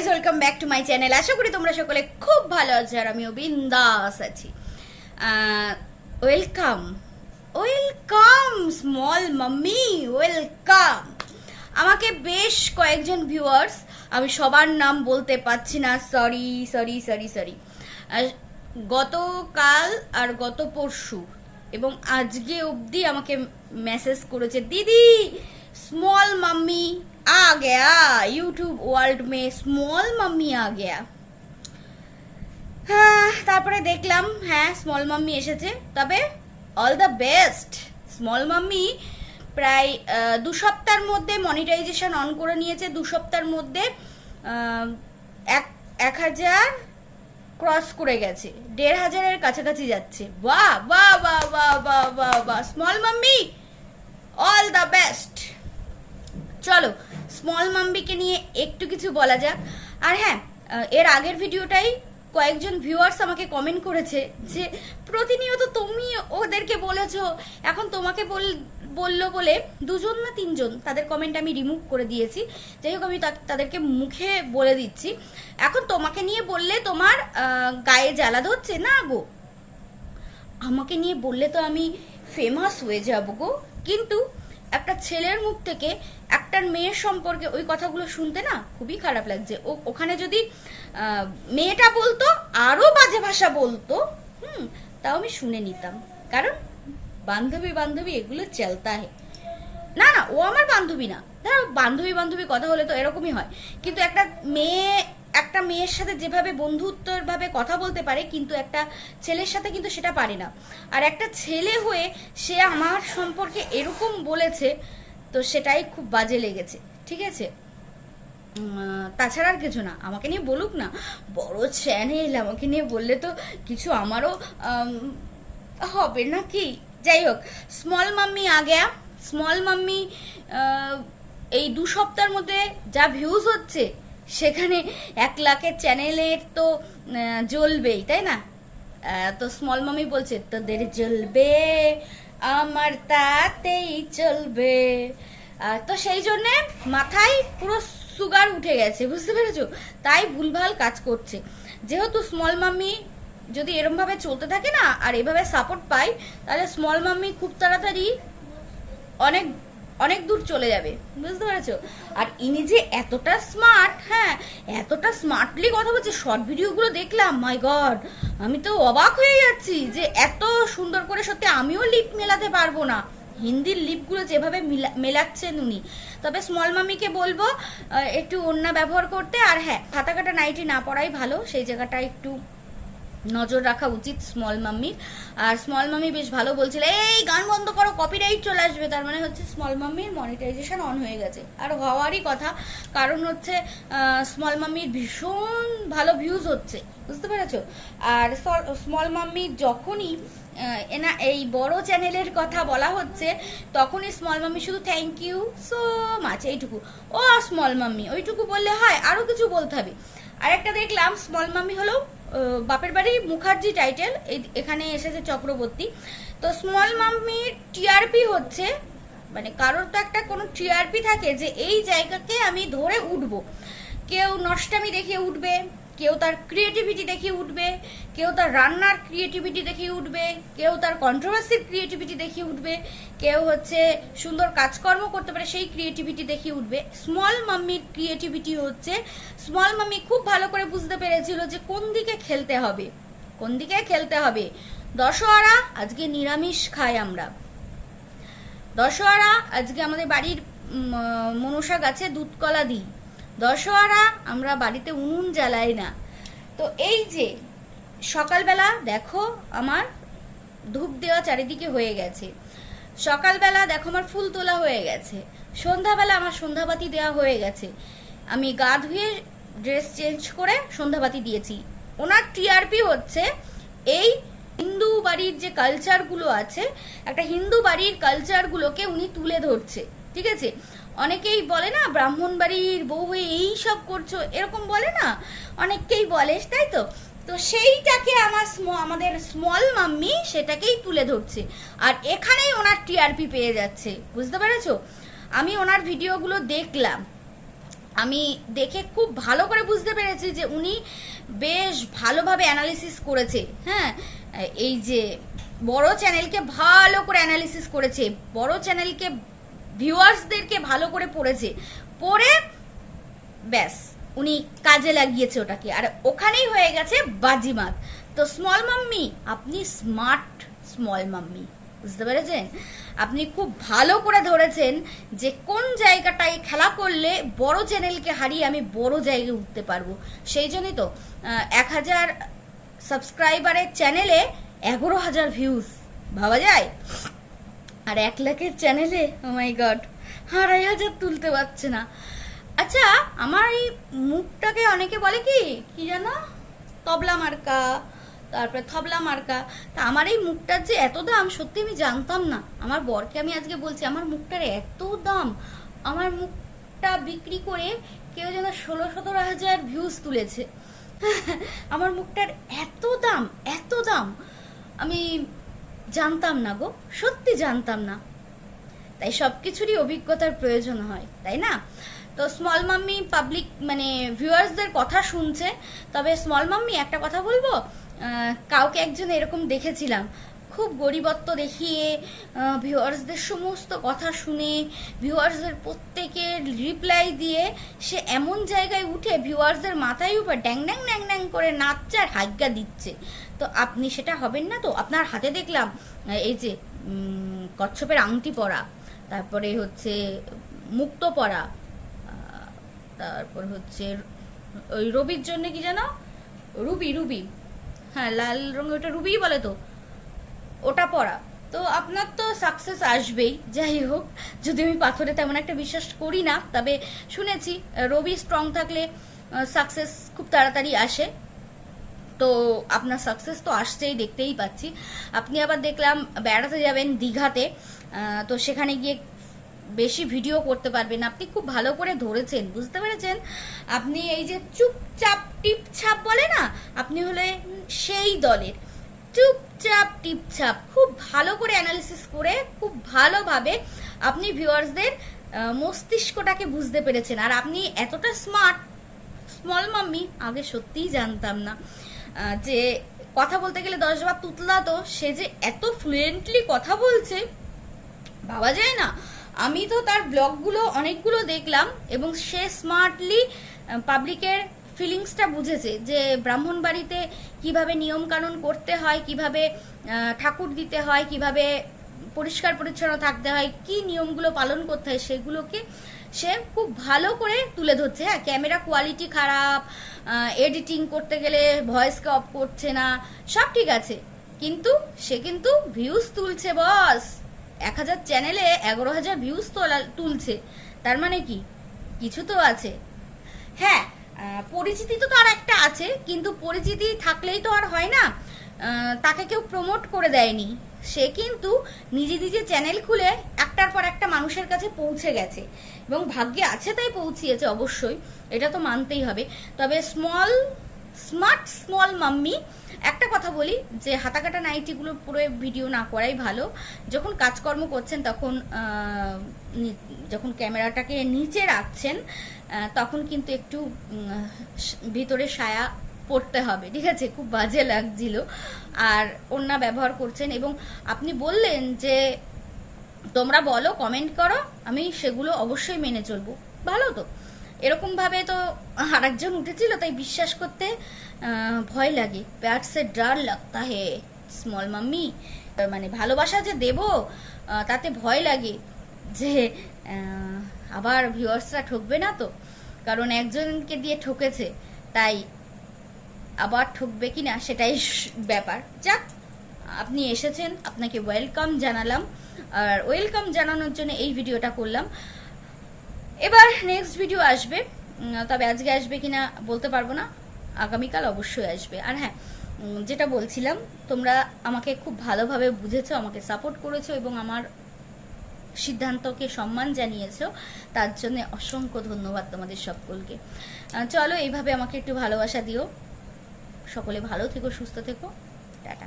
Guys welcome back to my channel আশা করি তোমরা সকলে খুব ভালো আছো আর আমিও বিন্দাস আছি। Welcome welcome small mummy welcome আমাকে বেশ কয়েকজন ভিউয়ার্স আমি সবার নাম বলতে পারছি না সরি সরি সরি সরি গতকাল আর গত পরশু এবং আজকে অবধি আমাকে মেসেজ করেছে, দিদি স্মল মাম্মি आ गया यूट्यूब ওয়ার্ল্ড মে স্মল মাম্মি আ গয়া হ্যাঁ তারপরে দেখলাম হ্যাঁ স্মল মাম্মি এসেছে তবে all the best small mummy প্রায় আহ, দু সপ্তাহের মধ্যে মনিটাইজেশন অন করে নিয়েছে দু সপ্তাহের মধ্যে আহ, এক এক হাজার ক্রস করে গেছে দেড় হাজারের কাছাকাছি যাচ্ছে বাহ বাহ বাহ বাহ বাহ বাহ বাহ স্মল মাম্মি চলো স্মল মাম্বিকে নিয়ে একটু কিছু বলা যাক। আর হ্যাঁ এর আগের ভিডিওটাই কয়েকজন ভিউয়ার্স আমাকে কমেন্ট করেছে যে, প্রতিনিয়ত তুমি ওদেরকে বলেছ, এখন তোমাকে বল, বলল বলে দুজন না তিনজন তাদের কমেন্ট আমি রিমুভ করে দিয়েছি। যাই হোক, আমি তাদেরকে মুখে বলে দিচ্ছি। এখন তোমাকে নিয়ে বললে তোমার গায়ে জ্বালা ধরছে না গো? আমাকে নিয়ে বললে তো আমি ফেমাস হয়ে যাব গো। কিন্তু একটা ছেলের মুখ থেকে একটা মেয়ের সম্পর্কে ওই কথাগুলো শুনতে না খুবই খারাপ লাগছে। ও, ওখানে যদি মেয়েটা বলতো, আরও বাজে ভাষা বলতো, হুম, তাও আমি শুনে নিতাম। কারণ বান্ধবী বান্ধবী এগুলো চলতা হে না না, ও আমার বান্ধবী না। ধরো বান্ধবী বান্ধবী কথা হলে তো এরকমই হয়। কিন্তু একটা মেয়ে একটা মেয়ের সাথে যেভাবে বন্ধুত্বের ভাবে কথা বলতে পারে, কিন্তু একটা ছেলের সাথে কিন্তু সেটা পারে না। আর একটা ছেলে হয়ে সে আমার সম্পর্কে এরকম বলেছে, তো সেটাই খুব বাজে লেগেছে। ঠিক আছে? তাছাড়া আর কিছু না। আমাকে নিয়ে বলুক না। বড় চ্যানেল, আমাকে নিয়ে বললে তো কিছু আমারও হবে না কি? যাই হোক স্মল মাম্মি আগে স্মল মাম্মি এই দু সপ্তাহের মধ্যে যা ভিউজ হচ্ছে সেখানে এক লাখের চ্যানেলের তো জ্বলবেই, তাই না? তো স্মল মামি বলছে, তোদের জ্বলবে, আমার তাতেই চলবে। তো সেই জন্যে মাথায় পুরো সুগার উঠে গেছে, বুঝতে পেরেছ? তাই ভুলভাল কাজ করছে। যেহেতু স্মল মাম্মি যদি এরমভাবে চলতে থাকে না, আর এভাবে সাপোর্ট পাই তাহলে স্মল মাম্মি খুব তাড়াতাড়ি অনেক অনেক দূর চলে যাবে, বুঝতে পেরেছ? আর ইনি যে এতটা স্মার্ট হ্যাঁ এতটা স্মার্টলি কথা বলছে শর্ট ভিডিওগুলো দেখলাম মাই গড আমি তো অবাক হয়ে যাচ্ছি যে এত সুন্দর করে সত্যি আমিও লিপ মেলাতে পারব না। হিন্দির লিপগুলো যেভাবে মিলা- মেলাচ্ছেন উনি। তবে স্মল মামিকে বলব একটু ওন্না ব্যবহার করতে, আর হ্যাঁ খাতা কাটা নাইটি না পড়াই ভালো, সেই জায়গাটা একটু নজর রাখা উচিত স্মল মাম্মির আর স্মল মাম্মি বেশ ভালো বলছিল, এই গান বন্ধ করো কপিরাইট চলে আসবে। তার মানে হচ্ছে স্মল মাম্মির মনিটাইজেশন অন হয়ে গেছে। আর হওয়ারই কথা, কারণ হচ্ছে স্মল মাম্মির ভীষণ ভালো ভিউজ হচ্ছে, বুঝতে পেরেছ? আর স্মল মাম্মি যখনই এনা, এই বড় চ্যানেলের কথা বলা হচ্ছে, তখনই স্মল মাম্মি শুধু থ্যাংক ইউ সো মাচ এইটুকু। ও স্মল মাম্মি ওইটুকু বললে হয় আরও কিছু বলতে হবে। আর একটা দেখলাম স্মল মাম্মি হলো বাপের বাড়ি মুখার্জি টাইটেল এখানে এসেছে চক্রবর্তী। তো স্মল মাম্মির টিআরপি হচ্ছে মানে কারোর তো একটা কোনো টিআরপি থাকে যে এই জায়গাকে আমি ধরে উঠবো। কেউ নষ্টামি দেখিয়ে উঠবে কেউ তার ক্রিয়েটিভিটি দেখিয়ে উঠবে, কেউ তার রান্নার ক্রিয়েটিভিটি দেখিয়ে উঠবে, কেউ তার কন্ট্রোভার্সির ক্রিয়েটিভিটি দেখিয়ে উঠবে, কেউ হচ্ছে সুন্দর কাজকর্ম করতে পারে সেই ক্রিয়েটিভিটি দেখিয়ে উঠবে। স্মল মাম্মির ক্রিয়েটিভিটি হচ্ছে স্মল মাম্মি খুব ভালো করে বুঝতে পেরেছিল যে কোন দিকে খেলতে হবে, কোন দিকে খেলতে হবে। দশহরা, আজকে নিরামিষ খাই আমরা। দশহরা, আজকে আমাদের বাড়ির মনসা গাছে দুধ কলা দিই। দশহরা, আমরা বাড়িতে উনুন জ্বালাই না। তো এই যে, সকালবেলা দেখো আমার ধূপ দেওয়া চারিদিকে হয়ে গেছে। সকালবেলা দেখো আমার ফুল তোলা হয়ে গেছে। সন্ধ্যাবেলা আমার সন্ধ্যাবাতি দেওয়া হয়ে গেছে। আমি গা ধুয়ে ড্রেস চেঞ্জ করে সন্ধ্যাবাতি দিয়েছি। ওনার টিআরপি হচ্ছে এই হিন্দু বাড়ির যে কালচারগুলো আছে, একটা হিন্দু বাড়ির কালচারগুলোকে উনি তুলে ধরছে। ঠিক আছে? অনেকেই বলে না, ব্রাহ্মণ বাড়ির বউ হয়ে এই সব করছ, এরকম বলে না। অনেককেই বলে, তাই তো? তো সেইটাকে আমার আমাদের স্মল মাম্মি সেটাকেই তুলে ধরছে। আর এখানেই ওনার টিআরপি পেয়ে যাচ্ছে, বুঝতে পেরেছ? আমি ওনার ভিডিওগুলো দেখলাম। আমি দেখে খুব ভালো করে বুঝতে পেরেছি যে উনি বেশ ভালোভাবে অ্যানালিসিস করেছে হ্যাঁ? এই যে বড় চ্যানেলকে ভালো করে অ্যানালিসিস করেছে, বড় চ্যানেলকে ভিউয়ার্সদেরকে ভালো করে পড়েছে। পড়ে ব্যাস, উনি কাজে লাগিয়েছে ওটাকে। আর ওখানেই হয়ে গেছে বাজিমাত। তো স্মল মাম্মি আপনি স্মার্ট স্মল মাম্মি বুঝতে পেরেছেন? আপনি খুব ভালো করে ধরেছেন যে কোন জায়গাটায় খেলা করলে বড় চ্যানেলকে হারিয়ে আমি বড় জায়গায় উঠতে পারব। সেই জন্যই তো এক হাজার সাবস্ক্রাইবারের চ্যানেলে এগারো হাজার ভিউজ ভাবা যায়? আর এক লাখের চ্যানেলে মাই গড আড়াই হাজার তুলতে পারছে না। আচ্ছা আমার এই মুখটাকে অনেকে বলে কি কি জানো? তবলা মার্কা, তারপরে থবলা মার্কা। তা আমার এই মুখটার যে এত দাম, সত্যি আমি জানতাম না। আমার বরকে আমি আজকে বলছি, আমার মুখটার এত দাম, আমার মুখটা বিক্রি করে কেউ যেন ষোলো সতেরো হাজার ভিউজ তুলেছে। আমার মুখটার এত দাম এত দাম। আমি জানতাম না গো, সত্যি জানতাম না। তাই সব কিছুরই অভিজ্ঞতার প্রয়োজন হয়, তাই না? তো স্মল মাম্মি পাবলিক মানে ভিউয়ার্সদের কথা শুনছে, তবে স্মল মাম্মি একটা কথা বলব? কাউকে একজন এরকম দেখেছিলাম। খুব গরিবত্ব দেখিয়ে ভিউয়ার্সদের সমস্ত কথা শুনে ভিউয়ার্সদের প্রত্যেকের রিপ্লাই দিয়ে সে এমন জায়গায় উঠে ভিউয়ার্সদের মাথায় উপর ড্যাং ড্যাং ড্যাং ড্যাং করে নাচছে আর দিচ্ছে। তো আপনি সেটা হবেন না তো? আপনার হাতে দেখলাম এই যে কচ্ছপের আংটি পরা, তারপরে হচ্ছে মুক্ত পরা তারপর হচ্ছে ওই রবির জন্য কি জানো রুবি রুবি। হ্যাঁ লাল রঙের ওটা রুবিই বলে তো? ওটা পড়া। তো আপনার তো সাকসেস আসবেই। যাই হোক, যদি আমি পাথরে তেমন একটা বিশ্বাস করি না, তবে শুনেছি, রবি স্ট্রং থাকলে সাকসেস খুব তাড়াতাড়ি আসে। তো আপনার সাকসেস তো আসছেই, দেখতেই পাচ্ছি। আপনি আবার দেখলাম, বেড়াতে যাবেন দীঘাতে তো সেখানে গিয়ে বেশি ভিডিও করতে পারবেন। আপনি খুব ভালো করে ধরেছেন, বুঝতে পেরেছেন? আপনি এই যে চুপচাপ টিপছাপ বলে না, আপনি হলে সেই দলের। চুপচাপ, টিপছাপ, খুব ভালো করে অ্যানালিসিস করে, খুব ভালোভাবে আপনি ভিউয়ার্সদের মস্তিষ্কটাকে বুঝতে পেরেছেন। আর আপনি এতটা স্মার্ট স্মল মাম্মি আগে সত্যিই জানতাম না যে কথা বলতে গেলে দশ বার তুতলা তো, সে যে এত ফ্লুয়েন্টলি কথা বলছে, ভাবা যায় না। আমি তো তার ব্লগগুলো অনেকগুলো দেখলাম এবং সে স্মার্টলি পাবলিকের ফিলিংসটা বুঝেছে যে ব্রাহ্মণ বাড়িতে কীভাবে নিয়ম কানুন করতে হয়, কীভাবে ঠাকুর দিতে হয়, কীভাবে পরিষ্কার পরিচ্ছন্ন থাকতে হয়, কি নিয়মগুলো পালন করতে হয় সেগুলোকে সে খুব ভালো করে তুলে ধরছে। হ্যাঁ ক্যামেরা কোয়ালিটি খারাপ এডিটিং করতে গেলে ভয়েসকে অফ করছে না, সব ঠিক আছে। কিন্তু সে কিন্তু ভিউজ তুলছে বস এক হাজার চ্যানেলে এগারো হাজার ভিউজ তোলা, তুলছে। তার মানে কি? কিছু তো আছে। হ্যাঁ পরিচিতি তো তার একটা আছে, কিন্তু পরিচিতি থাকলেই তো আর হয় না। তাকে কেউ প্রমোট করে দেয়নি। সে কিন্তু নিজে নিজে চ্যানেল খুলে একটার পর একটা মানুষের কাছে পৌঁছে গেছে। এবং ভাগ্যে আছে তাই পৌঁছিয়েছে অবশ্যই, এটা তো মানতেই হবে। তবে স্মল স্মার্ট স্মল মাম্মি। একটা কথা বলি, যে হাতাকাটা নাইটিগুলো পুরো ভিডিও না করাই ভালো। যখন কাজকর্ম করছেন তখন যখন ক্যামেরাটাকে নিচে রাখছেন তখন কিন্তু একটু ভিতরে সায়া পড়তে হবে। ঠিক আছে? খুব বাজে লাগছিল। আর ওন্না ব্যবহার করছেন এবং আপনি বললেন যে, তোমরা বলো কমেন্ট করো, আমি সেগুলো অবশ্যই মেনে চলবো। ভালো তো। এরকম ভাবে তো আরেকজন উঠেছিল, তাই বিশ্বাস করতে ভয় লাগে। প্যার সে ডার লাগতা হে স্মল মাম্মি মানে ভালোবাসা যে দেব তাতে ভয় লাগে যে আবার ভিউয়ার্সরা ঠকবে না তো। কারণ একজনকে দিয়ে ঠকেছে, তাই আবার ঠকবে কি না সেটাই ব্যাপার। যাক, আপনি এসেছেন, আপনাকে ওয়েলকাম জানালাম। আর ওয়েলকাম জানানোর জন্য এই ভিডিওটা করলাম। এবার নেক্সট ভিডিও আসবে। তবে আজকে আসবে কিনা বলতে পারব না। আগামীকাল অবশ্যই আসবে। আর হ্যাঁ যেটা বলছিলাম, তোমরা আমাকে খুব ভালোভাবে বুঝেছ, আমাকে সাপোর্ট করেছ এবং আমার সিদ্ধান্তকে সম্মান জানিয়েছো, তার জন্য অসংখ্য ধন্যবাদ তোমাদের সকলকে। চলো এইভাবে আমাকে একটু ভালোবাসা দিও। সকলে ভালো থেকো, সুস্থ থেকো। টাটা।